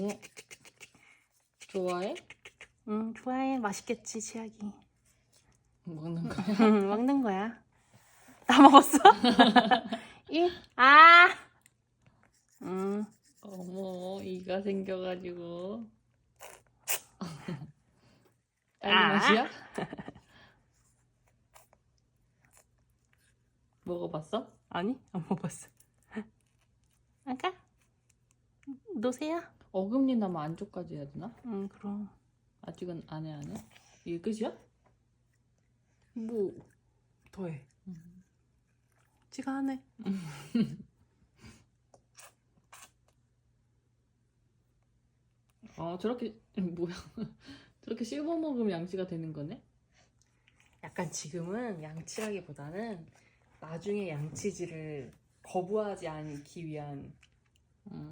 오. 좋아해? 응, 좋아해. 맛있겠지, 치약이. 먹는 거야? 응, 먹는 거야. 다 먹었어? 이, 아! 응, 어머, 이가 생겨가지고. 딸기 아. 맛이야? 먹어봤어? 아니, 안 먹었어. 아까? 노세요? 어금니 나면 안쪽까지 해야 되나? 응, 그럼. 아직은 안 해, 안 해? 이게 끝이야? 뭐, 더해. 지가 하네. 어, 저렇게, 뭐야. 저렇게 씹어 먹으면 양치가 되는 거네? 약간 지금은 양치라기보다는 나중에 양치질을 거부하지 않기 위한